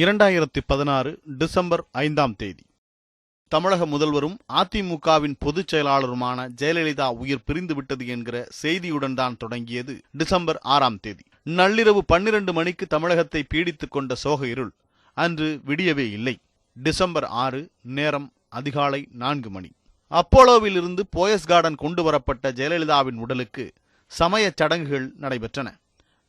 இரண்டாயிரத்தி பதினாறு டிசம்பர் ஐந்தாம் தேதி. தமிழக முதல்வரும் அதிமுகவின் பொதுச் செயலாளருமான ஜெயலலிதா உயிர் பிரிந்துவிட்டது என்கிற செய்தியுடன் தான் தொடங்கியது டிசம்பர் ஆறாம் தேதி. நள்ளிரவு பன்னிரண்டு மணிக்கு தமிழகத்தை பீடித்துக் கொண்ட சோக இருள் அன்று விடியவே இல்லை. டிசம்பர் ஆறு நேரம் அதிகாலை நான்கு மணி. அப்போலோவில் இருந்து போயஸ் கார்டன் கொண்டு வரப்பட்ட ஜெயலலிதாவின் உடலுக்கு சமயச் சடங்குகள் நடைபெற்றன.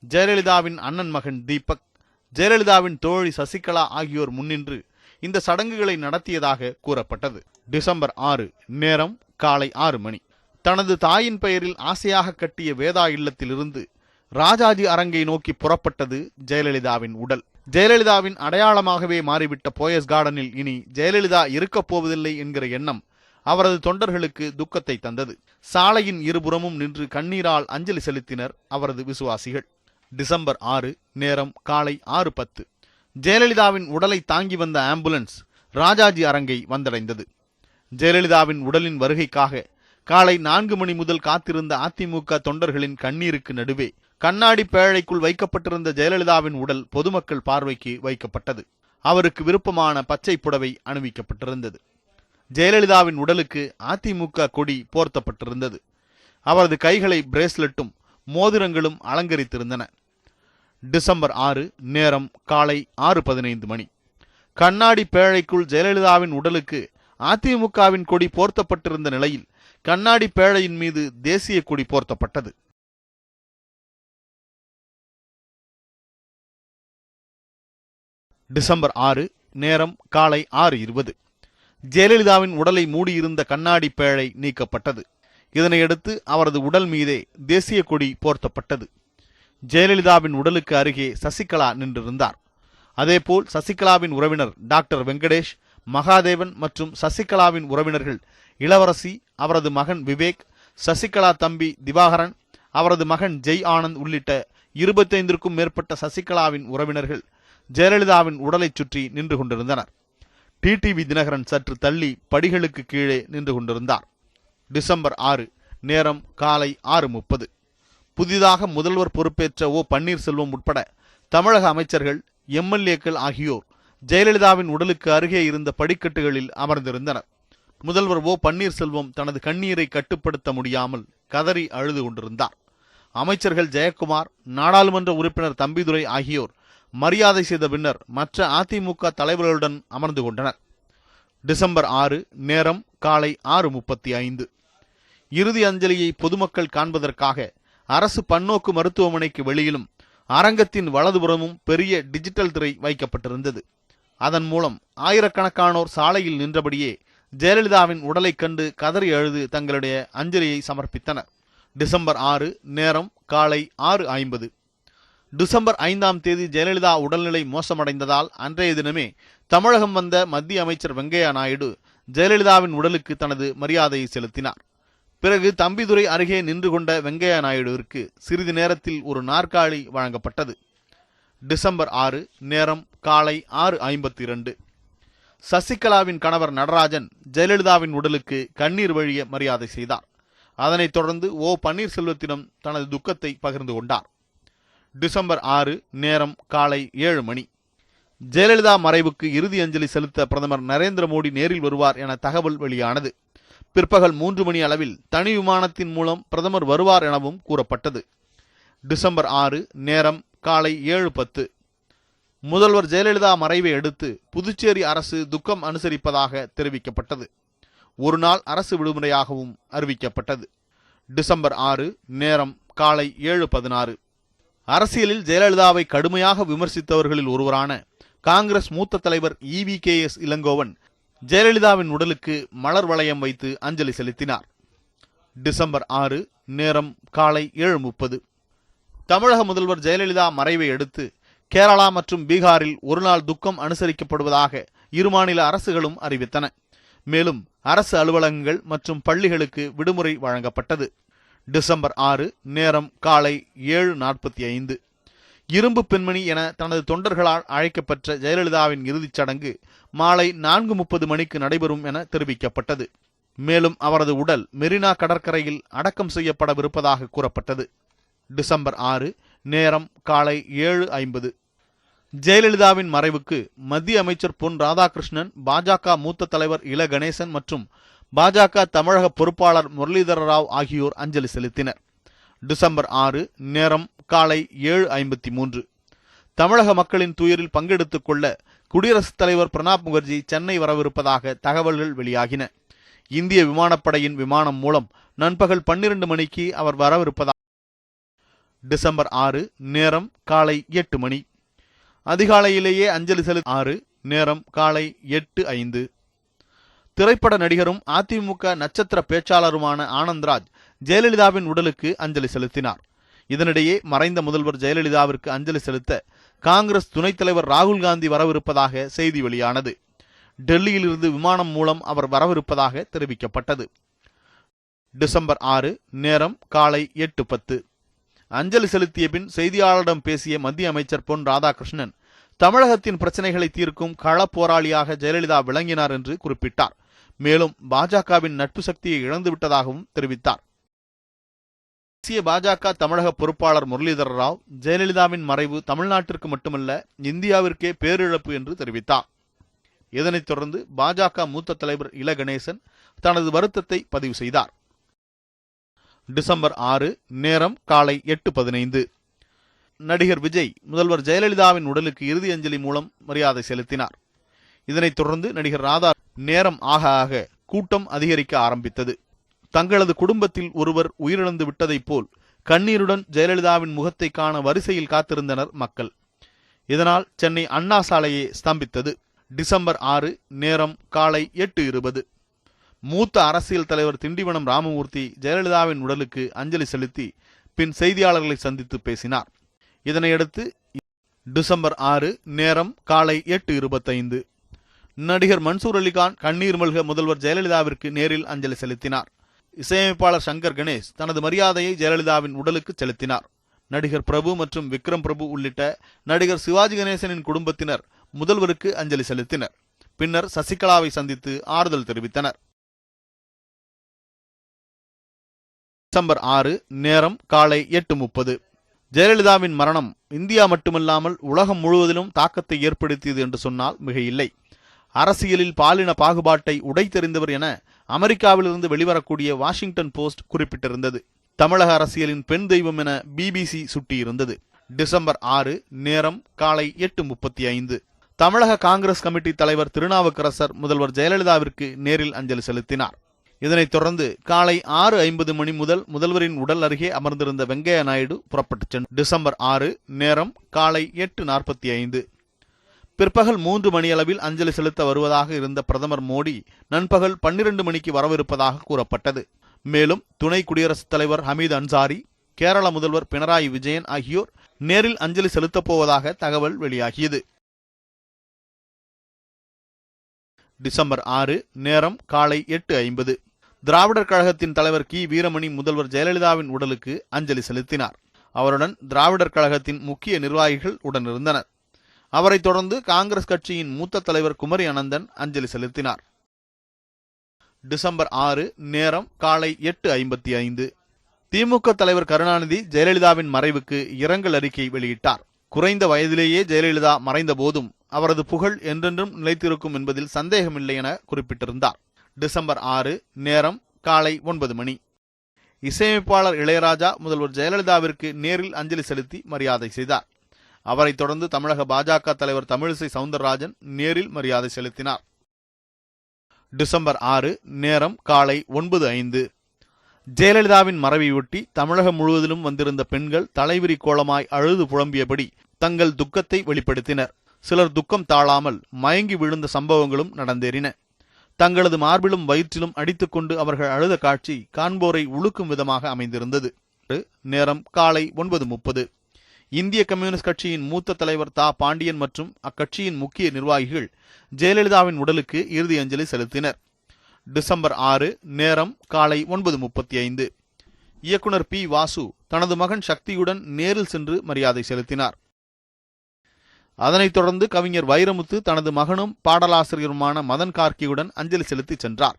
ஜெயலலிதாவின் அண்ணன் மகன் தீபக் ஜெயலலிதாவின் தோழி சசிகலா ஆகியோர் முன்னின்று இந்த சடங்குகளை நடத்தியதாக கூறப்பட்டது. டிசம்பர் ஆறு நேரம் காலை ஆறு மணி. தனது தாயின் பெயரில் ஆசையாக கட்டிய வேதா இல்லத்திலிருந்து ராஜாஜி அரங்கை நோக்கி புறப்பட்டது ஜெயலலிதாவின் உடல். ஜெயலலிதாவின் அடையாளமாகவே மாறிவிட்ட போயஸ் கார்டனில் இனி ஜெயலலிதா இருக்கப் போவதில்லை என்கிற எண்ணம் அவரது தொண்டர்களுக்கு துக்கத்தை தந்தது. சாலையின் இருபுறமும் நின்று கண்ணீரால் அஞ்சலி செலுத்தினர் அவரது விசுவாசிகள். டிசம்பர் ஆறு நேரம் காலை ஆறு பத்து. ஜெயலலிதாவின் உடலை தாங்கி வந்த ஆம்புலன்ஸ் ராஜாஜி அரங்கை வந்தடைந்தது. ஜெயலலிதாவின் உடலின் வருகைக்காக காலை நான்கு மணி முதல் காத்திருந்த அதிமுக தொண்டர்களின் கண்ணீருக்கு நடுவே கண்ணாடி பேழைக்குள் வைக்கப்பட்டிருந்த ஜெயலலிதாவின் உடல் பொதுமக்கள் பார்வைக்கு வைக்கப்பட்டது. அவருக்கு விருப்பமான பச்சை புடவை அணிவிக்கப்பட்டிருந்தது. ஜெயலலிதாவின் உடலுக்கு அதிமுக கொடி போர்த்தப்பட்டிருந்தது. அவரது கைகளை பிரேஸ்லெட்டும் மோதிரங்களும் அலங்கரித்திருந்தன. டிசம்பர் ஆறு நேரம் காலை ஆறு பதினைந்து மணி. கண்ணாடி பேழைக்குள் ஜெயலலிதாவின் உடலுக்கு அதிமுகவின் கொடி போர்த்தப்பட்டிருந்த நிலையில் கண்ணாடி பேழையின் மீது தேசிய கொடி போர்த்தப்பட்டது. டிசம்பர் ஆறு நேரம் காலை ஆறு இருபது. ஜெயலலிதாவின் உடலை மூடியிருந்த கண்ணாடி பேழை நீக்கப்பட்டது. இதனையடுத்து அவரது உடல் மீதே தேசிய கொடி போர்த்தப்பட்டது. ஜெயலலிதாவின் உடலுக்கு அருகே சசிகலா நின்றிருந்தார். அதேபோல் சசிகலாவின் உறவினர் டாக்டர் வெங்கடேஷ் மகாதேவன் மற்றும் சசிகலாவின் உறவினர்கள் இளவரசி அவரது மகன் விவேக் சசிகலா தம்பி திவாகரன் அவரது மகன் ஜெய் ஆனந்த் உள்ளிட்ட இருபத்தைந்திற்கும் மேற்பட்ட சசிகலாவின் உறவினர்கள் ஜெயலலிதாவின் உடலைச் சுற்றி நின்று கொண்டிருந்தனர். டிடிவி தினகரன் சற்று தள்ளி படிகளுக்கு கீழே நின்று கொண்டிருந்தார். டிசம்பர் ஆறு நேரம் காலை ஆறு முப்பது. புதிதாக முதல்வர் பொறுப்பேற்ற ஓ பன்னீர்செல்வம் உட்பட தமிழக அமைச்சர்கள் எம்எல்ஏக்கள் ஆகியோர் ஜெயலலிதாவின் உடலுக்கு அருகே இருந்த படிக்கட்டுகளில் அமர்ந்திருந்தனர். முதல்வர் ஓ பன்னீர்செல்வம் தனது கண்ணீரை கட்டுப்படுத்த முடியாமல் கதறி அழுது கொண்டிருந்தார். அமைச்சர்கள் ஜெயக்குமார் நாடாளுமன்ற உறுப்பினர் தம்பிதுரை ஆகியோர் மரியாதை செய்த பின்னர் மற்ற அதிமுக தலைவர்களுடன் அமர்ந்து கொண்டனர். டிசம்பர் ஆறு நேரம் காலை ஆறு முப்பத்தி ஐந்து. இறுதி அஞ்சலியை பொதுமக்கள் காண்பதற்காக அரசு பன்னோக்கு மருத்துவமனைக்கு வெளியிலும் அரங்கத்தின் வலதுபுறமும் பெரிய டிஜிட்டல் திரை வைக்கப்பட்டிருந்தது. அதன் மூலம் ஆயிரக்கணக்கானோர் சாலையில் நின்றபடியே ஜெயலலிதாவின் உடலைக் கண்டு கதறி அழுது தங்களுடைய அஞ்சலியை சமர்ப்பித்தனர். டிசம்பர் ஆறு நேரம் காலை ஆறு ஐம்பது. டிசம்பர் ஐந்தாம் தேதி ஜெயலலிதா உடல்நிலை மோசமடைந்ததால் அன்றைய தினமே தமிழகம் வந்த மத்திய அமைச்சர் வெங்கையா நாயுடு ஜெயலலிதாவின் உடலுக்கு தனது மரியாதையை செலுத்தினார். பிறகு தம்பிதுரை அருகே நின்று கொண்ட வெங்கையா நாயுடுவிற்கு சிறிது நேரத்தில் ஒரு நாற்காலி வழங்கப்பட்டது. டிசம்பர் ஆறு நேரம் காலை ஆறு ஐம்பத்தி இரண்டு சசிகலாவின் கணவர் நடராஜன் ஜெயலலிதாவின் உடலுக்கு கண்ணீர் வழிய மரியாதை செய்தார். அதனைத் தொடர்ந்து ஓ பன்னீர்செல்வத்திடம் தனது துக்கத்தை பகிர்ந்து கொண்டார். டிசம்பர் ஆறு நேரம் காலை ஏழு மணி. ஜெயலலிதா மறைவுக்கு இறுதி அஞ்சலி செலுத்த பிரதமர் நரேந்திர மோடி நேரில் வருவார் என தகவல் வெளியானது. பிற்பகல் மூன்று மணி அளவில் தனி விமானத்தின் மூலம் பிரதமர் வருவார் எனவும் கூறப்பட்டது. டிசம்பர் ஆறு நேரம் காலை ஏழு பத்து. முதல்வர் ஜெயலலிதா மறைவை அடுத்து புதுச்சேரி அரசு துக்கம் அனுசரிப்பதாக தெரிவிக்கப்பட்டது. ஒரு நாள் அரசு விடுமுறையாகவும் அறிவிக்கப்பட்டது. டிசம்பர் ஆறு நேரம் காலை ஏழு பதினாறு. அரசியலில் ஜெயலலிதாவை கடுமையாக விமர்சித்தவர்களில் ஒருவரான காங்கிரஸ் மூத்த தலைவர் இவி கே எஸ் இளங்கோவன் ஜெயலலிதாவின் உடலுக்கு மலர் வளையம் வைத்து அஞ்சலி செலுத்தினார். டிசம்பர் ஆறு நேரம் காலை ஏழு முப்பது. தமிழக முதல்வர் ஜெயலலிதா மறைவை அடுத்து கேரளா மற்றும் பீகாரில் ஒருநாள் துக்கம் அனுசரிக்கப்படுவதாக இரு மாநில அரசுகளும் அறிவித்தன. மேலும் அரசு அலுவலகங்கள் மற்றும் பள்ளிகளுக்கு விடுமுறை வழங்கப்பட்டது. டிசம்பர் ஆறு நேரம் காலை ஏழு நாற்பத்தி ஐந்து இரும்பு பெண்மணி என தனது தொண்டர்களால் அழைக்கப்பட்ட ஜெயலலிதாவின் இறுதிச் சடங்கு மாலை நான்கு முப்பது மணிக்கு நடைபெறும் என தெரிவிக்கப்பட்டது. மேலும் அவரது உடல் மெரினா கடற்கரையில் அடக்கம் செய்யப்படவிருப்பதாக கூறப்பட்டது. டிசம்பர் ஆறு நேரம் காலை ஏழு ஐம்பது. ஜெயலலிதாவின் மறைவுக்கு மத்திய அமைச்சர் பொன் ராதாகிருஷ்ணன் பாஜக மூத்த தலைவர் இல கணேசன் மற்றும் பாஜக தமிழக பொறுப்பாளர் முரளிதர ராவ் ஆகியோர் அஞ்சலி செலுத்தினர். டிசம்பர் ஆறு நேரம் காலை ஏழு ஐம்பத்தி மூன்று. தமிழக மக்களின் துயரில் பங்கெடுத்துக் கொள்ள குடியரசுத் தலைவர் பிரணாப் முகர்ஜி சென்னை வரவிருப்பதாக தகவல்கள் வெளியாகின. இந்திய விமானப்படையின் விமானம் மூலம் நண்பகல் பன்னிரண்டு மணிக்கு அவர் வரவிருப்பதாக டிசம்பர் ஆறு நேரம் காலை எட்டு மணி. அதிகாலையிலேயே அஞ்சலி செலு ஆறு நேரம் காலை எட்டு ஐந்து. திரைப்பட நடிகரும் அதிமுக நட்சத்திர பேச்சாளருமான ஆனந்த்ராஜ் ஜெயலலிதாவின் உடலுக்கு அஞ்சலி செலுத்தினார். இதனிடையே மறைந்த முதல்வர் ஜெயலலிதாவிற்கு அஞ்சலி செலுத்த காங்கிரஸ் துணைத் தலைவர் ராகுல் காந்தி வரவிருப்பதாக செய்தி வெளியானது. டெல்லியிலிருந்து விமானம் மூலம் அவர் வரவிருப்பதாக தெரிவிக்கப்பட்டது. டிசம்பர் ஆறு நேரம் காலை எட்டு பத்து. அஞ்சலி செலுத்திய பின் செய்தியாளரிடம் பேசிய மத்திய அமைச்சர் பொன் ராதாகிருஷ்ணன் தமிழகத்தின் பிரச்சனைகளை தீர்க்கும் களப்போராளியாக ஜெயலலிதா விளங்கினார் என்று குறிப்பிட்டார். மேலும் பாஜகவின் நட்பு சக்தியை இழந்துவிட்டதாகவும் தெரிவித்தார். தேசிய பாஜக தமிழக பொறுப்பாளர் முரளிதர ராவ் ஜெயலலிதாவின் மறைவு தமிழ்நாட்டிற்கு மட்டுமல்ல இந்தியாவிற்கே பேரிழப்பு என்று தெரிவித்தார். இதனைத் தொடர்ந்து பாஜக மூத்த தலைவர் இல கணேசன் தனது வருத்தத்தை பதிவு செய்தார். டிசம்பர் ஆறு நேரம் காலை எட்டு பதினைந்து. நடிகர் விஜய் முதல்வர் ஜெயலலிதாவின் உடலுக்கு இறுதி அஞ்சலி மூலம் மரியாதை செலுத்தினார். இதனைத் தொடர்ந்து நடிகர் ராதா நேரம் ஆக ஆக கூட்டம் அதிகரிக்க ஆரம்பித்தது. தங்களது குடும்பத்தில் ஒருவர் உயிரிழந்து விட்டதைப் போல் கண்ணீருடன் ஜெயலலிதாவின் முகத்தை காண வரிசையில் காத்திருந்தனர் மக்கள். இதனால் சென்னை அண்ணா சாலையே ஸ்தம்பித்தது. டிசம்பர் ஆறு நேரம் காலை எட்டு இருபது. மூத்த அரசியல் தலைவர் திண்டிவனம் ராமமூர்த்தி ஜெயலலிதாவின் உடலுக்கு அஞ்சலி செலுத்தி பின் செய்தியாளர்களை சந்தித்து பேசினார். இதனையடுத்து டிசம்பர் ஆறு நேரம் காலை எட்டு இருபத்தைந்து. நடிகர் மன்சூர் அலிகான் கண்ணீர் மல்க முதல்வர் ஜெயலலிதாவிற்கு நேரில் அஞ்சலி செலுத்தினார். இசையமைப்பாளர் சங்கர் கணேஷ் தனது மரியாதையை ஜெயலலிதாவின் உடலுக்கு செலுத்தினார். நடிகர் பிரபு மற்றும் விக்ரம் பிரபு உள்ளிட்ட நடிகர் சிவாஜி கணேசனின் குடும்பத்தினர் முதல்வருக்கு அஞ்சலி செலுத்தினர். பின்னர் சசிகலாவை சந்தித்து ஆறுதல் தெரிவித்தனர். டிசம்பர் ஆறு நேரம் காலை எட்டு முப்பது. ஜெயலலிதாவின் மரணம் இந்தியா மட்டுமல்லாமல் உலகம் முழுவதிலும் தாக்கத்தை ஏற்படுத்தியது என்று சொன்னால் மிக இல்லை அரசியலில் பாலின பாகுபாட்டை உடைத்தெறிந்தவர் என அமெரிக்காவிலிருந்து வெளிவரக்கூடிய வாஷிங்டன் போஸ்ட் குறிப்பிட்டிருந்தது. தமிழக அரசியலின் பெண் தெய்வம் என பிபிசி சுட்டியிருந்தது. டிசம்பர் ஆறு நேரம் காலை எட்டு முப்பத்தி ஐந்து. தமிழக காங்கிரஸ் கமிட்டி தலைவர் திருநாவுக்கரசர் முதல்வர் ஜெயலலிதாவிற்கு நேரில் அஞ்சலி செலுத்தினார். இதனைத் தொடர்ந்து காலை ஆறு ஐம்பது மணி முதல் முதல்வரின் உடல் அருகே அமர்ந்திருந்த வெங்கையா நாயுடு புறப்பட்டுச் சென்றார் டிசம்பர் ஆறு நேரம் காலை எட்டு நாற்பத்தி ஐந்து. பிற்பகல் மூன்று மணியளவில் அஞ்சலி செலுத்த வருவதாக இருந்த பிரதமர் மோடி நண்பகல் பன்னிரண்டு மணிக்கு வரவிருப்பதாக கூறப்பட்டது. மேலும் துணை குடியரசுத் தலைவர் ஹமீத் அன்சாரி கேரள முதல்வர் பினராயி விஜயன் ஆகியோர் நேரில் அஞ்சலி செலுத்தப் போவதாக தகவல் வெளியாகியது. டிசம்பர் ஆறு நேரம் காலை எட்டு ஐம்பது. திராவிடர் கழகத்தின் தலைவர் கி. வீரமணி முதல்வர் ஜெயலலிதாவின் உடலுக்கு அஞ்சலி செலுத்தினார். அவருடன் திராவிடர் கழகத்தின் முக்கிய நிர்வாகிகள் உடனிருந்தனர். அவரைத் தொடர்ந்து காங்கிரஸ் கட்சியின் மூத்த தலைவர் குமரி அனந்தன் அஞ்சலி செலுத்தினார். டிசம்பர் ஆறு நேரம் காலை எட்டு ஐம்பத்தி ஐந்து. திமுக தலைவர் கருணாநிதி ஜெயலலிதாவின் மறைவுக்கு இரங்கல் அறிக்கை வெளியிட்டார். குறைந்த வயதிலேயே ஜெயலலிதா மறைந்த போதும் அவரது புகழ் என்றென்றும் நிலைத்திருக்கும் என்பதில் சந்தேகமில்லை என குறிப்பிட்டிருந்தார். டிசம்பர் ஆறு நேரம் காலை ஒன்பது மணி. இசையமைப்பாளர் இளையராஜா முதல்வர் ஜெயலலிதாவிற்கு நேரில் அஞ்சலி செலுத்தி மரியாதை செய்தார். அவரைத் தொடர்ந்து தமிழக பாஜக தலைவர் தமிழிசை சவுந்தரராஜன் நேரில் மரியாதை செலுத்தினார். டிசம்பர் ஆறு நேரம் காலை ஒன்பது ஐந்து. ஜெயலலிதாவின் மறைவையொட்டி தமிழகம் முழுவதிலும் வந்திருந்த பெண்கள் தலைவிரி கோலமாய் அழுது புலம்பியபடி தங்கள் துக்கத்தை வெளிப்படுத்தினர். சிலர் துக்கம் தாழாமல் மயங்கி விழுந்த சம்பவங்களும் நடந்தேறின. தங்களது மார்பிலும் வயிற்றிலும் அடித்துக்கொண்டு அவர்கள் அழுத காட்சி காண்போரை உழுக்கும் விதமாக அமைந்திருந்தது. நேரம் காலை ஒன்பது முப்பது. இந்திய கம்யூனிஸ்ட் கட்சியின் மூத்த தலைவர் தா. பாண்டியன் மற்றும் அக்கட்சியின் முக்கிய நிர்வாகிகள் ஜெயலலிதாவின் உடலுக்கு இறுதி அஞ்சலி செலுத்தினர். டிசம்பர் ஆறு நேரம் காலை ஒன்பது முப்பத்தி ஐந்து இயக்குனர் பி. வாசு தனது மகன் சக்தியுடன் நேரில் சென்று மரியாதை செலுத்தினார். அதனைத் தொடர்ந்து கவிஞர் வைரமுத்து தனது மகனும் பாடலாசிரியருமான மதன் கார்கியுடன் அஞ்சலி செலுத்தி சென்றார்.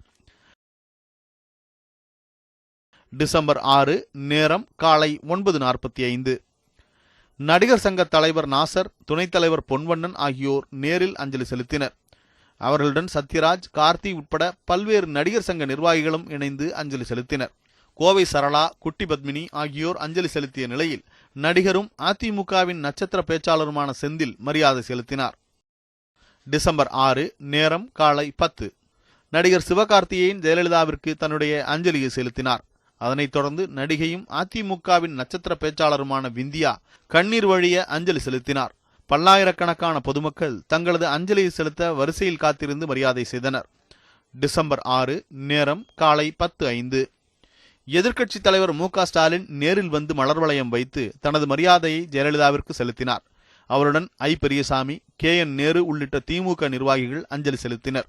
டிசம்பர் ஆறு நேரம் காலை ஒன்பது நாற்பத்தி ஐந்து நடிகர் சங்க தலைவர் நாசர் துணைத் தலைவர் பொன்வண்ணன் ஆகியோர் நேரில் அஞ்சலி செலுத்தினர். அவர்களுடன் சத்யராஜ் கார்த்தி உட்பட பல்வேறு நடிகர் சங்க நிர்வாகிகளும் இணைந்து அஞ்சலி செலுத்தினர். கோவை சரளா குட்டி பத்மினி ஆகியோர் அஞ்சலி செலுத்திய நிலையில் நடிகரும் அதிமுகவின் நட்சத்திர பேச்சாளருமான செந்தில் மரியாதை செலுத்தினார். டிசம்பர் ஆறு நேரம் காலை பத்து. நடிகர் சிவகார்த்தியின் ஜெயலலிதாவிற்கு தன்னுடைய அஞ்சலியை செலுத்தினார். அதனைத் தொடர்ந்து நடிகையும் அதிமுகவின் நட்சத்திர பேச்சாளருமான விந்தியா கண்ணீர் வழிய அஞ்சலி செலுத்தினார். பல்லாயிரக்கணக்கான பொதுமக்கள் தங்களது அஞ்சலியை செலுத்த வரிசையில் காத்திருந்து மரியாதை செய்தனர். டிசம்பர் ஆறு நேரம் காலை பத்து ஐந்து. எதிர்க்கட்சித் தலைவர் மு க ஸ்டாலின் நேரில் வந்து மலர் வளையம் வைத்து தனது மரியாதையை ஜெயலலிதாவிற்கு செலுத்தினார். அவருடன் I Periyasamy K N Nehru உள்ளிட்ட திமுக நிர்வாகிகள் அஞ்சலி செலுத்தினர்.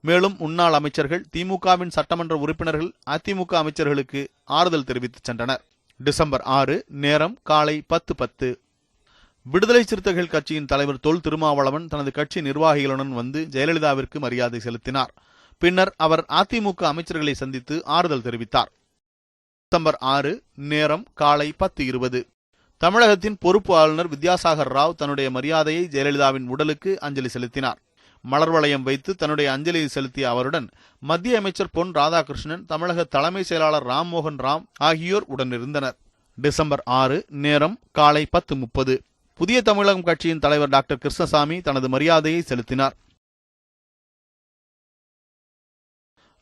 மேலும் முன்னாள் அமைச்சர்கள் திமுகவின் சட்டமன்ற உறுப்பினர்கள் அதிமுக அமைச்சர்களுக்கு ஆறுதல் தெரிவித்து சென்றனர். டிசம்பர் ஆறு நேரம் காலை பத்து பத்து. விடுதலை சிறுத்தைகள் கட்சியின் தலைவர் தொல் திருமாவளவன் தனது கட்சி நிர்வாகிகளுடன் வந்து ஜெயலலிதாவிற்கு மரியாதை செலுத்தினார். பின்னர் அவர் அதிமுக அமைச்சர்களை சந்தித்து ஆறுதல் தெரிவித்தார். டிசம்பர் ஆறு நேரம் காலை பத்து இருபது. தமிழகத்தின் பொறுப்பு ஆளுநர் வித்யாசாகர் ராவ் தன்னுடைய மரியாதையை ஜெயலலிதாவின் உடலுக்கு அஞ்சலி செலுத்தினார். மலர் வளையம் வைத்து தன்னுடைய அஞ்சலியை செலுத்திய அவருடன் மத்திய அமைச்சர் பொன் ராதாகிருஷ்ணன் தமிழக தலைமை செயலாளர் ராம்மோகன் ராம் ஆகியோர் உடனிருந்தனர். டிசம்பர் ஆறு நேரம் காலை பத்து முப்பது. புதிய தமிழகம் கட்சியின் தலைவர் டாக்டர் கிருஷ்ணசாமி தனது மரியாதையை செலுத்தினார்.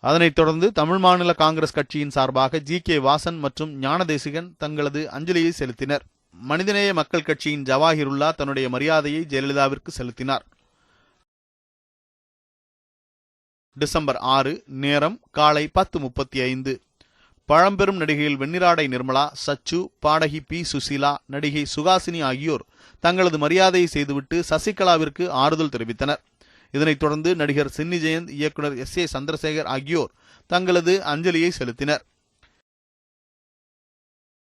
அதனைத் தொடர்ந்து தமிழ் மாநில காங்கிரஸ் கட்சியின் சார்பாக ஜி. கே. வாசன் மற்றும் ஞானதேசிகன் தங்களது அஞ்சலியை செலுத்தினர். மனிதநேய மக்கள் கட்சியின் ஜவாஹிருல்லா தன்னுடைய மரியாதையை ஜெயலலிதாவிற்கு செலுத்தினார். டிசம்பர் ஆறு நேரம் காலை பத்து முப்பத்தி ஐந்து. பழம்பெரும் நடிகையில் வெண்ணிராடை நிர்மலா சச்சு பாடகி பி சுசீலா நடிகை சுகாசினி ஆகியோர் தங்களது மரியாதையை செய்துவிட்டு சசிகலாவிற்கு ஆறுதல் தெரிவித்தனர். இதனைத் தொடர்ந்து நடிகர் சின்னி ஜெயந்த் இயக்குனர் எஸ் ஏ சந்திரசேகர் ஆகியோர் தங்களது அஞ்சலியை செலுத்தினர்.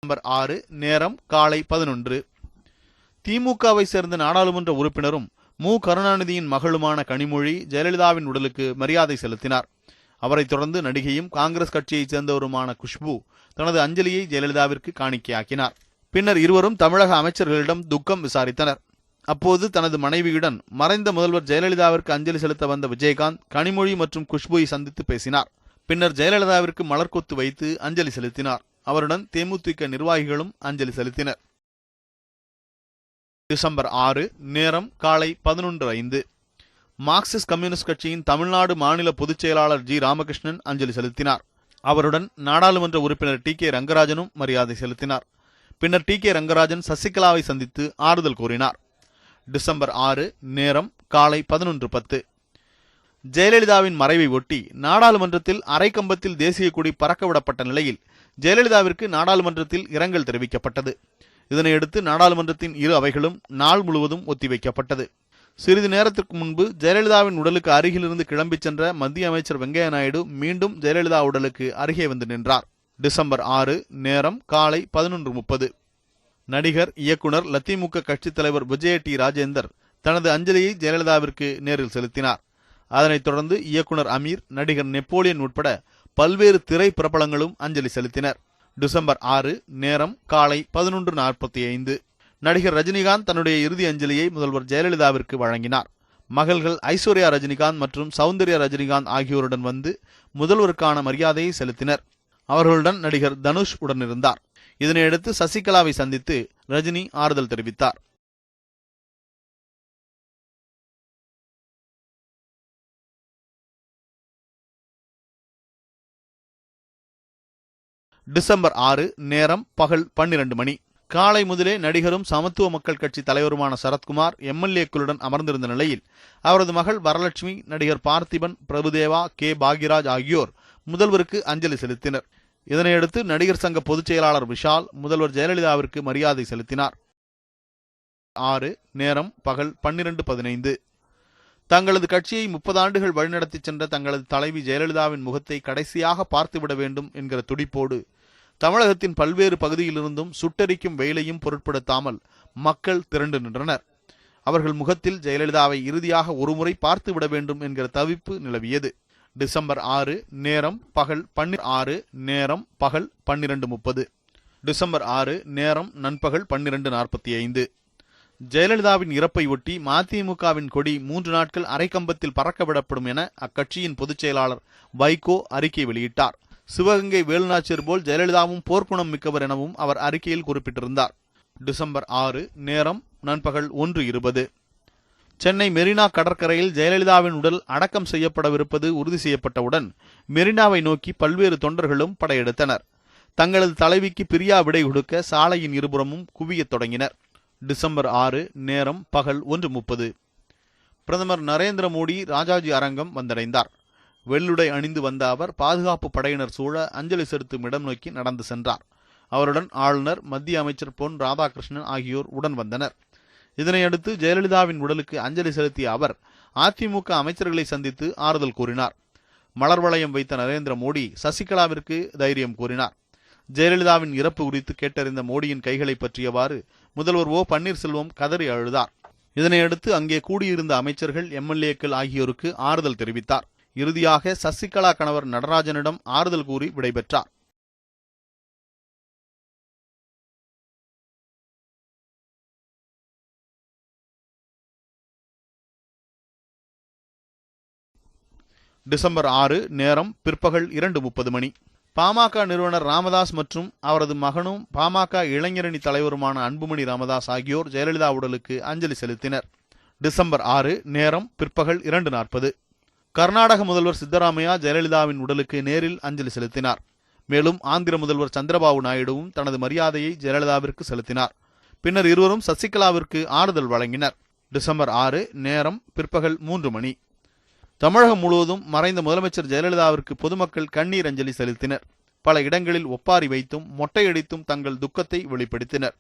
நம்பர் ஆறு நேரம் காலை பதினொன்று. திமுகவை சேர்ந்த நாடாளுமன்ற உறுப்பினரும் மு. கருணாநிதியின் மகளுமான கனிமொழி ஜெயலலிதாவின் உடலுக்கு மரியாதை செலுத்தினார். அவரைத் தொடர்ந்து நடிகையும் காங்கிரஸ் கட்சியைச் சேர்ந்தவருமான குஷ்பு தனது அஞ்சலியை ஜெயலலிதாவிற்கு காணிக்கையாக்கினார். பின்னர் இருவரும் தமிழக அமைச்சர்களிடம் துக்கம் விசாரித்தனர். அப்போது தனது மனைவியுடன் மறைந்த முதல்வர் ஜெயலலிதாவிற்கு அஞ்சலி செலுத்த வந்த விஜயகாந்த் கனிமொழி மற்றும் குஷ்புவை சந்தித்து பேசினார். பின்னர் ஜெயலலிதாவிற்கு மலர்கொத்து வைத்து அஞ்சலி செலுத்தினார். அவருடன் தேமுதிக நிர்வாகிகளும் அஞ்சலி செலுத்தினர். டிசம்பர் ஆறு நேரம் காலை பதினொன்று ஐந்து. மார்க்சிஸ்ட் கம்யூனிஸ்ட் கட்சியின் தமிழ்நாடு மாநில பொதுச் செயலாளர் ஜி. ராமகிருஷ்ணன் அஞ்சலி செலுத்தினார். அவருடன் நாடாளுமன்ற உறுப்பினர் டி. கே. ரங்கராஜனும் மரியாதை செலுத்தினார். பின்னர் டி. கே. ரங்கராஜன் சசிகலாவை சந்தித்து ஆறுதல் கூறினார். டிசம்பர் ஆறு நேரம் காலை பதினொன்று பத்து. ஜெயலலிதாவின் மறைவை ஒட்டி நாடாளுமன்றத்தில் அரைக்கம்பத்தில் தேசிய கொடி பறக்கவிடப்பட்ட நிலையில் ஜெயலலிதாவிற்கு நாடாளுமன்றத்தில் இரங்கல் தெரிவிக்கப்பட்டது. இதனையடுத்து நாடாளுமன்றத்தின் இரு அவைகளும் நாள் முழுவதும் ஒத்திவைக்கப்பட்டது. சிறிது நேரத்திற்கு முன்பு ஜெயலலிதாவின் உடலுக்கு அருகிலிருந்து கிளம்பிச் சென்ற மத்திய அமைச்சர் வெங்கையா நாயுடு மீண்டும் ஜெயலலிதா உடலுக்கு அருகே வந்து நின்றார். டிசம்பர் ஆறு நேரம் காலை பதினொன்று முப்பது. நடிகர் இயக்குனர் லத்திமுக கட்சித் தலைவர் விஜய டி ராஜேந்தர் தனது அஞ்சலியை ஜெயலலிதாவிற்கு நேரில் செலுத்தினார். அதனைத் தொடர்ந்து இயக்குனர் அமீர் நடிகர் நெப்போலியன் உட்பட பல்வேறு திரை பிரபலங்களும் அஞ்சலி செலுத்தினர். டிசம்பர் ஆறு நேரம் காலை பதினொன்று நாற்பத்தி ஐந்து நடிகர் ரஜினிகாந்த் தன்னுடைய இறுதி அஞ்சலியை முதல்வர் ஜெயலலிதாவிற்கு வழங்கினார். மகள்கள் ஐஸ்வர்யா ரஜினிகாந்த் மற்றும் சௌந்தர்யா ரஜினிகாந்த் ஆகியோருடன் வந்து முதல்வருக்கான மரியாதையை செலுத்தினர். அவர்களுடன் நடிகர் தனுஷ் உடனிருந்தார். இதனையடுத்து சசிகலாவை சந்தித்து ரஜினி ஆறுதல் தெரிவித்தார். டிசம்பர் ஆறு நேரம் பகல் பன்னிரண்டு மணி. காலை முதலே நடிகரும் சமத்துவ மக்கள் கட்சி தலைவருமான சரத்குமார் எம்எல்ஏக்களுடன் அமர்ந்திருந்த நிலையில் அவரது மகள் வரலட்சுமி நடிகர் பார்த்திபன் பிரபுதேவா கே. பாக்யராஜ் ஆகியோர் முதல்வருக்கு அஞ்சலி செலுத்தினர். இதனையடுத்து நடிகர் சங்க பொதுச் செயலாளர் விஷால் முதல்வர் ஜெயலலிதாவிற்கு மரியாதை செலுத்தினார். ஆறு நேரம் பகல் பன்னிரண்டு பதினைந்து. தங்களது கட்சியை முப்பது ஆண்டுகள் வழிநடத்திச் சென்ற தங்களது தலைவி ஜெயலலிதாவின் முகத்தை கடைசியாக பார்த்துவிட வேண்டும் என்கிற துடிப்போடு தமிழகத்தின் பல்வேறு பகுதியிலிருந்தும் சுட்டெரிக்கும் வெயிலையும் பொருட்படுத்தாமல் மக்கள் திரண்டு நின்றனர். அவர்கள் முகத்தில் ஜெயலலிதாவை இறுதியாக ஒருமுறை பார்த்து விட வேண்டும் என்கிற தவிப்பு நிலவியது. டிசம்பர் ஆறு நேரம் பகல் பன்னி ஆறு நேரம் பகல் பன்னிரண்டு முப்பது. டிசம்பர் ஆறு நேரம் நண்பகல் பன்னிரண்டு நாற்பத்தி ஐந்து. ஜெயலலிதாவின் இறப்பை ஒட்டி மதிமுகவின் கொடி மூன்று நாட்கள் அரைக்கம்பத்தில் பறக்க விடப்படும் என அக்கட்சியின் பொதுச் செயலாளர் வைகோ அறிக்கை வெளியிட்டார். சிவகங்கை வேலுநாச்சியர் போல் ஜெயலலிதாவும் போர்க்குணம் மிக்கவர் எனவும் அவர் அறிக்கையில் குறிப்பிட்டிருந்தார். டிசம்பர் ஆறு நேரம் நண்பகல் ஒன்று இருபது. சென்னை மெரினா கடற்கரையில் ஜெயலலிதாவின் உடல் அடக்கம் செய்யப்படவிருப்பது உறுதி செய்யப்பட்டவுடன் மெரினாவை நோக்கி பல்வேறு தொண்டர்களும் படையெடுத்தனர். தங்களது தலைவிக்கு பிரியா விடை கொடுக்க சாலையின் இருபுறமும் குவியத் தொடங்கினர். டிசம்பர் ஆறு நேரம் பகல் ஒன்று முப்பது. பிரதமர் நரேந்திர மோடி ராஜாஜி அரங்கம் வந்தடைந்தார். வெள்ளுடை அணிந்து வந்த அவர் பாதுகாப்பு படையினர் சூழ அஞ்சலி செலுத்தும் இடம் நோக்கி நடந்து சென்றார். அவருடன் ஆளுநர் மத்திய அமைச்சர் பொன் ராதாகிருஷ்ணன் ஆகியோர் உடன் வந்தனர். இதனையடுத்து ஜெயலலிதாவின் உடலுக்கு அஞ்சலி செலுத்திய அவர் அதிமுக அமைச்சர்களை சந்தித்து ஆறுதல் கூறினார். மலர் வளையம் வைத்த நரேந்திர மோடி சசிகலாவிற்கு தைரியம் கூறினார். ஜெயலலிதாவின் இறப்பு குறித்து கேட்டறிந்த மோடியின் கைகளை பற்றியவாறு முதல்வர் ஓ பன்னீர்செல்வம் கதறி அழுதார். இதனையடுத்து அங்கே கூடியிருந்த அமைச்சர்கள் எம்எல்ஏக்கள் ஆகியோருக்கு ஆறுதல் தெரிவித்தார். இறுதியாக சசிகலா கணவர் நடராஜனிடம் ஆறுதல் கூறி விடைபெற்றார். டிசம்பர் ஆறு நேரம் பிற்பகல் இரண்டு முப்பது மணி. பாமக நிறுவனர் ராமதாஸ் மற்றும் அவரது மகனும் பாமக இளைஞரணி தலைவருமான அன்புமணி ராமதாஸ் ஆகியோர் ஜெயலலிதா உடலுக்கு அஞ்சலி செலுத்தினர். டிசம்பர் ஆறு நேரம் பிற்பகல் இரண்டு நாற்பது. கர்நாடக முதல்வர் சித்தராமையா ஜெயலலிதாவின் உடலுக்கு நேரில் அஞ்சலி செலுத்தினார். மேலும் ஆந்திர முதல்வர் சந்திரபாபு நாயுடுவும் தனது மரியாதையை ஜெயலலிதாவிற்கு செலுத்தினார். பின்னர் இருவரும் சசிகலாவிற்கு ஆறுதல் வழங்கினர். டிசம்பர் ஆறு நேரம் பிற்பகல் மூன்று மணி. தமிழகம் முழுவதும் மறைந்த முதலமைச்சர் ஜெயலலிதாவிற்கு பொதுமக்கள் கண்ணீர் அஞ்சலி செலுத்தினர். பல இடங்களில் ஒப்பாரி வைத்தும் மொட்டையடித்தும் தங்கள் துக்கத்தை வெளிப்படுத்தினர்.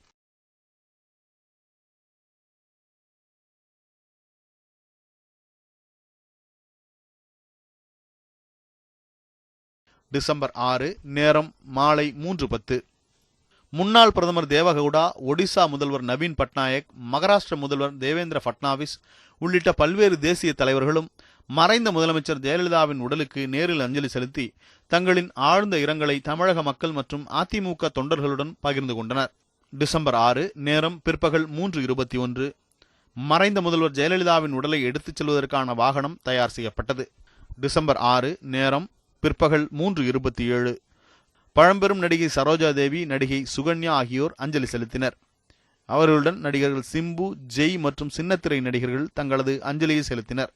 டிசம்பர் ஆறு நேரம் மாலை மூன்று பத்து. முன்னாள் பிரதமர் தேவகவுடா ஒடிசா முதல்வர் நவீன் பட்நாயக் மகாராஷ்டிர முதல்வர் தேவேந்திர பட்னாவிஸ் உள்ளிட்ட பல்வேறு தேசிய தலைவர்களும் மறைந்த முதலமைச்சர் ஜெயலலிதாவின் உடலுக்கு நேரில் அஞ்சலி செலுத்தி தங்களின் ஆழ்ந்த இரங்கலை தமிழக மக்கள் மற்றும் அதிமுக தொண்டர்களுடன் பகிர்ந்து கொண்டனர். டிசம்பர் ஆறு நேரம் பிற்பகல் மூன்று இருபத்தி ஒன்று. மறைந்த முதல்வர் ஜெயலலிதாவின் உடலை எடுத்துச் செல்வதற்கான வாகனம் தயார் செய்யப்பட்டது. டிசம்பர் ஆறு நேரம் பிற்பகல் மூன்று இருபத்தி ஏழு. பழம்பெரும் நடிகை சரோஜா தேவி நடிகை சுகன்யா ஆகியோர் அஞ்சலி செலுத்தினர். அவர்களுடன் நடிகர்கள் சிம்பு ஜெய் மற்றும் சின்னத்திரை நடிகர்கள் தங்களது அஞ்சலியை செலுத்தினர்.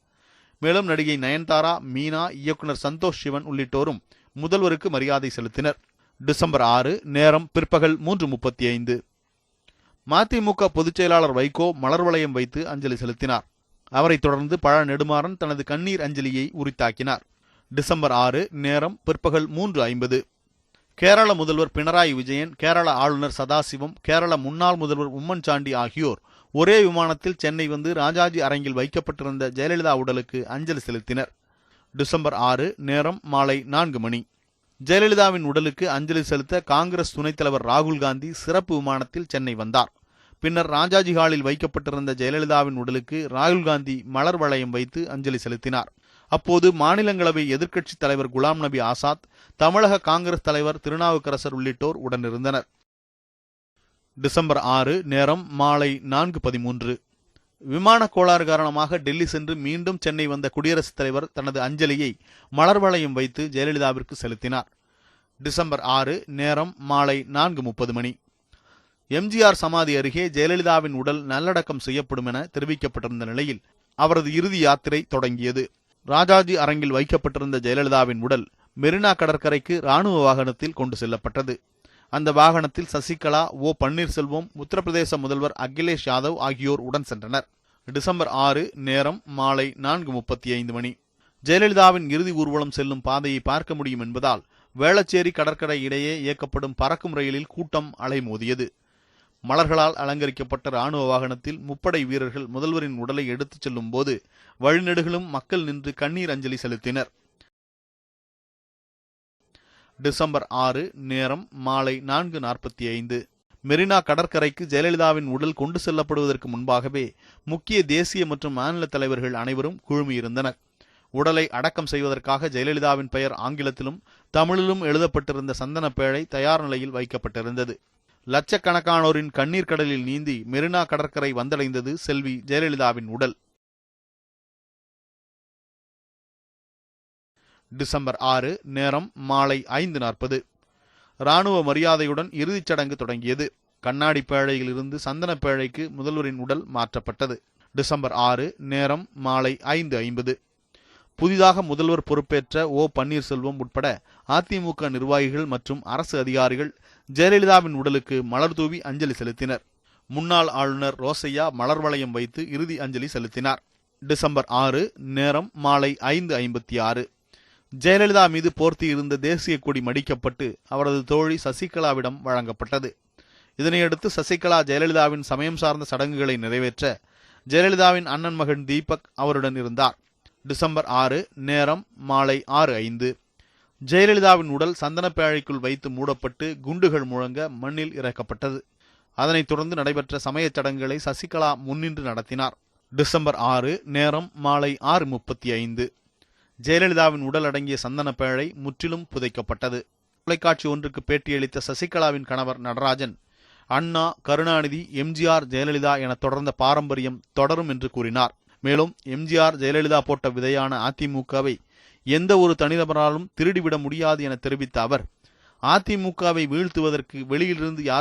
மேலும் நடிகை நயன்தாரா மீனா இயக்குனர் சந்தோஷ் சிவன் உள்ளிட்டோரும் முதல்வருக்கு மரியாதை செலுத்தினர். டிசம்பர் ஆறு நேரம் பிற்பகல் மூன்று முப்பத்தி ஐந்து மதிமுக பொதுச் செயலாளர் வைகோ மலர் வளையம் வைத்து அஞ்சலி செலுத்தினார். அவரைத் தொடர்ந்து பழ நெடுமாறன் தனது கண்ணீர் அஞ்சலியை உரித்தாக்கினார். டிசம்பர் ஆறு நேரம் பிற்பகல் மூன்று ஐம்பது. கேரள முதல்வர் பினராயி விஜயன் கேரள ஆளுநர் சதாசிவம் கேரள முன்னாள் முதல்வர் உம்மன் சாண்டி ஆகியோர் ஒரே விமானத்தில் சென்னை வந்து ராஜாஜி அரங்கில் வைக்கப்பட்டிருந்த ஜெயலலிதா உடலுக்கு அஞ்சலி செலுத்தினர். டிசம்பர் ஆறு நேரம் மாலை நான்கு மணி. ஜெயலலிதாவின் உடலுக்கு அஞ்சலி செலுத்த காங்கிரஸ் துணைத் தலைவர் ராகுல் காந்தி சிறப்பு விமானத்தில் சென்னை வந்தார். பின்னர் ராஜாஜி ஹாலில் வைக்கப்பட்டிருந்த ஜெயலலிதாவின் உடலுக்கு ராகுல் காந்தி மலர் வளையம் வைத்து அஞ்சலி செலுத்தினார். அப்போது மாநிலங்களவை எதிர்க்கட்சித் தலைவர் குலாம் நபி ஆசாத் தமிழக காங்கிரஸ் தலைவர் திருநாவுக்கரசர் உள்ளிட்டோர் உடனிருந்தனர். டிசம்பர் ஆறு நேரம் மாலை நான்கு பதிமூன்று. விமான கோளாறு காரணமாக டெல்லி சென்று மீண்டும் சென்னை வந்த குடியரசுத் தலைவர் தனது அஞ்சலியை மலர் வளையம் வைத்து ஜெயலலிதாவிற்கு செலுத்தினார். டிசம்பர் ஆறு நேரம் மாலை நான்கு முப்பது மணி. எம்ஜிஆர் சமாதி அருகே ஜெயலலிதாவின் உடல் நல்லடக்கம் செய்யப்படும் என தெரிவிக்கப்பட்டிருந்த நிலையில் அவரது இறுதி யாத்திரை தொடங்கியது. ராஜாஜி அரங்கில் வைக்கப்பட்டிருந்த ஜெயலலிதாவின் உடல் மெரினா கடற்கரைக்கு ராணுவ வாகனத்தில் கொண்டு செல்லப்பட்டது. அந்த வாகனத்தில் சசிகலா ஓ பன்னீர்செல்வம் உத்தரப்பிரதேச முதல்வர் அகிலேஷ் யாதவ் ஆகியோர் உடன் சென்றனர். டிசம்பர் ஆறு நேரம் மாலை நான்கு முப்பத்தி ஐந்து மணி. ஜெயலலிதாவின் இறுதி ஊர்வலம் செல்லும் பாதையை பார்க்க முடியும் என்பதால் வேளச்சேரி கடற்கரை இடையே இயக்கப்படும் பறக்கும் ரயிலில் கூட்டம் அலைமோதியது. மலர்களால் அலங்கரிக்கப்பட்ட ராணுவ வாகனத்தில் முப்படை வீரர்கள் முதல்வரின் உடலை எடுத்துச் செல்லும் போது வழிநெடுகளும் மக்கள் நின்று கண்ணீர் அஞ்சலி செலுத்தினர். டிசம்பர் ஆறு நேரம் மாலை நான்கு நாற்பத்தி ஐந்து மெரினா கடற்கரைக்கு ஜெயலலிதாவின் உடல் கொண்டு செல்லப்படுவதற்கு முன்பாகவே முக்கிய தேசிய மற்றும் மாநில தலைவர்கள் அனைவரும் குழுமியிருந்தனர். உடலை அடக்கம் செய்வதற்காக ஜெயலலிதாவின் பெயர் ஆங்கிலத்திலும் தமிழிலும் எழுதப்பட்டிருந்த சந்தன பேழை தயார் நிலையில் வைக்கப்பட்டிருந்தது. லட்சக்கணக்கானோரின் கண்ணீர் கடலில் நீந்தி மெரினா கடற்கரை வந்தடைந்தது செல்வி ஜெயலலிதாவின் உடல். டிசம்பர் ஆறு நேரம் மாலை ஐந்து நாற்பது. ராணுவ மரியாதையுடன் இறுதிச் சடங்கு தொடங்கியது. கண்ணாடி பேழையிலிருந்து சந்தன பேழைக்கு முதல்வரின் உடல் மாற்றப்பட்டது. டிசம்பர் ஆறு நேரம் மாலை ஐந்து ஐம்பது. புதிதாக முதல்வர் பொறுப்பேற்ற ஓ. பன்னீர்செல்வம் உட்பட அதிமுக நிர்வாகிகள் மற்றும் அரசு அதிகாரிகள் ஜெயலலிதாவின் உடலுக்கு மலர் தூவி அஞ்சலி செலுத்தினர். முன்னாள் ஆளுநர் ரோசையா மலர் வளையம் வைத்து இறுதி அஞ்சலி செலுத்தினார். டிசம்பர் ஆறு நேரம் மாலை ஐந்து ஐம்பத்தி ஆறு. ஜெயலலிதா மீது போர்த்தி இருந்த தேசிய கொடி மடிக்கப்பட்டு அவரது தோழி சசிகலாவிடம் வழங்கப்பட்டது. இதனையடுத்து சசிகலா ஜெயலலிதாவின் சமயம் சார்ந்த சடங்குகளை நிறைவேற்ற ஜெயலலிதாவின் அண்ணன் மகன் தீபக் அவருடன் இருந்தார். டிசம்பர் ஆறு நேரம் மாலை ஆறு ஐந்து. ஜெயலலிதாவின் உடல் சந்தனப்பேழைக்குள் வைத்து மூடப்பட்டு குண்டுகள் முழங்க மண்ணில் இறக்கப்பட்டது. அதனைத் தொடர்ந்து நடைபெற்ற சமயச் சடங்குகளை சசிகலா முன்னின்று நடத்தினார். டிசம்பர் ஆறு நேரம் மாலை ஆறு முப்பத்தி ஐந்து. ஜெயலலிதாவின் உடல் அடங்கிய சந்தனப்பேழை முற்றிலும் புதைக்கப்பட்டது. தொலைக்காட்சி ஒன்றுக்கு பேட்டியளித்த சசிகலாவின் கணவர் நடராஜன் அண்ணா கருணாநிதி எம்ஜிஆர் ஜெயலலிதா என தொடர்ந்த பாரம்பரியம் தொடரும் என்று கூறினார். மேலும் எம்ஜிஆர் ஜெயலலிதா போட்ட விதையான அதிமுகவை எந்த ஒரு தனிநபராலும் திருடிவிட முடியாது என தெரிவித்த அவர் அதிமுகவை வீழ்த்துவதற்கு வெளியிலிருந்து யாரும்